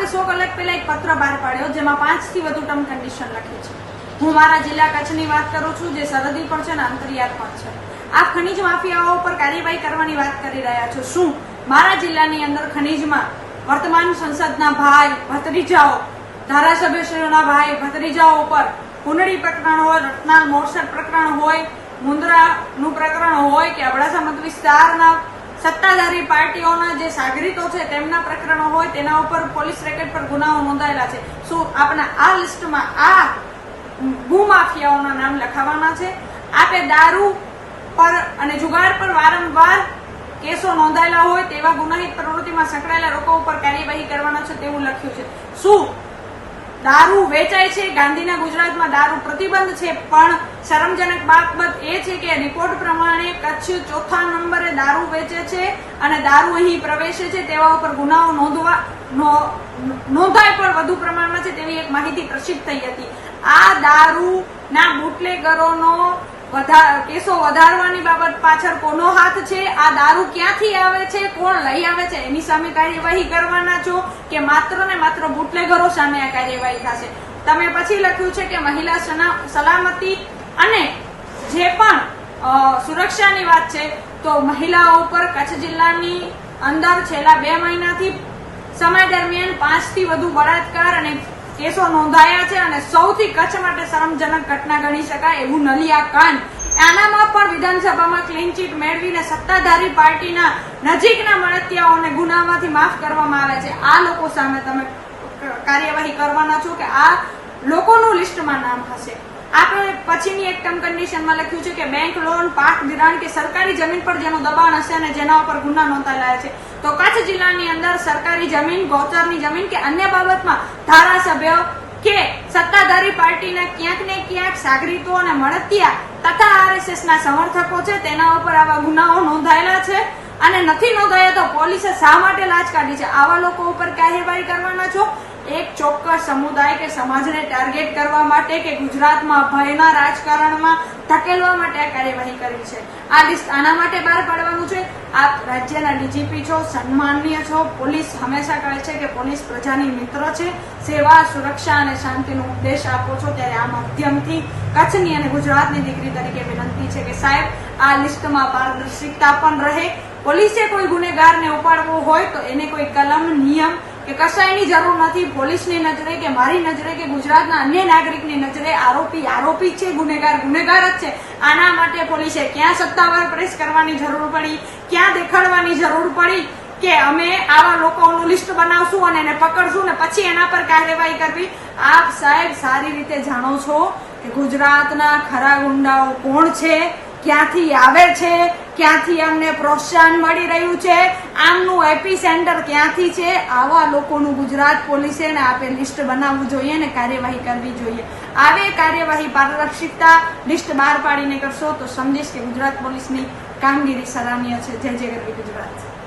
આપે સો કલાક પહેલા એક પત્ર બહાર પાડ્યો, જેમાં પાંચથી વધુ ટર્મ કન્ડિશન લખી છે. હું મારા જિલ્લા કચ્છની વાત કરું છું, જે સરહદી પણ છે અને અંતરિયાળ પણ છે. આ ખનીજ માફિયાઓ પર કાર્યવાહી કરવાની વાત કરી રહ્યા છો. શું? મારા જિલ્લાની અંદર ખનીજમાં વર્તમાન સંસદના ભાઈ ભત્રીજાઓ, ધારાસભ્યશ્રીઓના ભાઈ ભત્રીજાઓ ઉપર કુંડળી પ્રકરણ હોય, રત્નાલ મોરસદ પ્રકરણ હોય, મુન્દ્રાનું પ્રકરણ હોય કે અબડાસા મત વિસ્તારના સત્તાધારી પાર્ટીઓના જે સાગરીતો છે, તેમના પ્રકરણો હોય, તેના ઉપર પોલીસ રેકેટ પર ગુનાઓ નોંધાયેલા છે. શું આપના આ લિસ્ટમાં આ ભૂમાફિયાઓના નામ લખાવાના છે. આપે દારૂ પર અને જુગાર પર વારંવાર કેસો નોંધાયેલા હોય, તેવા ગુનાહિત પ્રવૃત્તિમાં સંકળાયેલા લોકો ઉપર કાર્યવાહી કરવાના છે તેવું લખ્યું છે. શું દારૂ વેચાય છે. ગાંધીના ગુજરાતમાં દારૂ પ્રતિબંધ છે. પણ શરમજનક બાબત એ છે કે રિપોર્ટ પ્રમાણે કચ્છ ચોથા નંબરે દારૂ વેચે છે અને દારૂ અહીં પ્રવેશે છે. તેવા ઉપર ગુનાઓ નોંધવા નોંધાય પણ વધુ પ્રમાણમાં છે તેવી એક માહિતી પ્રસિદ્ધ થઈ હતી. આ દારૂના બુટલેગરોનો કેસો વધારવાની બાબત પાછળ કોનો હાથ છે? આ દારૂ ક્યાંથી આવે છે? કોણ લઈ આવે છે? એની સામે કાર્યવાહી કરવાના છો કે માત્ર ને માત્ર બુટલેગરો સામે આ કાર્યવાહી થશે? તમે પછી લખ્યું છે કે મહિલા સલામતી અને જે પણ સુરક્ષાની વાત છે, તો મહિલાઓ ઉપર કચ્છ જિલ્લાની અંદર છેલ્લા બે મહિનાથી સમય દરમિયાન પાંચથી વધુ બળાત્કાર અને કેસો નોંધાયા છે અને સૌથી કચ્છ માટે શરમજનક ઘટના ગણી શકાય એવું નલિયા કાંડ. આનામાં પણ વિધાનસભામાં ક્લીન ચીટ મેળવીને સત્તાધારી પાર્ટીના નજીકના મળતિયાઓને ગુનામાંથી માફ કરવામાં આવે છે. આ લોકો સામે તમે કાર્યવાહી કરવાના છો કે આ લોકોનું લિસ્ટમાં નામ હશે. આપણે પછીની એક ટર્મ કન્ડિશનમાં લખ્યું છે કે બેંક લોન પાક ધિરાણ કે સરકારી જમીન પર જેનું દબાણ હશે અને જેના ઉપર ગુના નોંધાયેલા છે. તો કચ્છ જિલ્લાની અંદર સરકારી જમીન, ગૌચરની જમીન કે અન્ય બાબતમાં ધારાસભ્ય કે સત્તાધારી પાર્ટીના ક્યાંક ને ક્યાંક સાગરીતો અને મળતિયા તથા આરએસએસના સમર્થકો છે, તેના ઉપર આવા ગુનાઓ નોંધાયેલા છે. અને નથી નોંધાયા તો પોલીસે શા માટે લાજ કાઢી છે? આવા લોકો ઉપર કાર્યવાહી કરવાના છો? એક ચોક્કસ સમુદાય કે સમાજને ટાર્ગેટ કરવા માટે કે ગુજરાતમાં ભયના રાજકારણમાં ધકેલવા માટે આ કાર્યવાહી કરી છે. આ લિસ્ટ આના માટે બહાર પાડવાનું છે? આપ રાજ્યના ડીજીપી છો સન્માનીય છો, પોલીસ હંમેશા કહે છે કે પોલીસ પ્રજાની મિત્ર છે. સેવા, સુરક્ષા અને શાંતિનો ઉપદેશ આપો છો ત્યારે આ માધ્યમથી કચ્છની અને ગુજરાતની દીકરી તરીકે વિનંતી છે કે સાહેબ, આ લિસ્ટમાં પારદર્શિકતા પણ રહે. પોલીસે કોઈ ગુનેગારને ઉપાડવો હોય તો એને કોઈ કલમ, નિયમ કે કશાયની જરૂર નથી, પોલીસની નજરે કે મારી નજરે કે ગુજરાતના અન્ય નાગરિકની નજરે આરોપી આરોપી છે, ગુનેગાર ગુનેગાર જ છે. આના માટે પોલીસે ક્યાં સત્તાવાર પ્રેસ કરવાની જરૂર પડી, ક્યાં દેખાડવાની જરૂર પડી કે અમે આવા લોકોનું લિસ્ટ બનાવશું અને એને પકડશું ને પછી એના પર કાર્યવાહી કરવી? આપ સાહેબ સારી રીતે જાણો છો કે ગુજરાતના ખરા ગુંડાઓ કોણ છે, ક્યાંથી આવે છે ક્યાંથી અમને પ્રોત્સાહન મળી રહ્યું છે? આમનું એપી સેન્ટર ક્યાંથી છે? આવા લોકોનું ગુજરાત પોલીસે ને આપે લિસ્ટ બનાવવું જોઈએ ને કાર્યવાહી કરવી જોઈએ. આવે કાર્યવાહી પારદર્શિકતા, લિસ્ટ બહાર પાડીને કરશો તો સમજીશ કે ગુજરાત પોલીસની કામગીરી સરાહનીય છે. જય જય ગરવી ગુજરાત.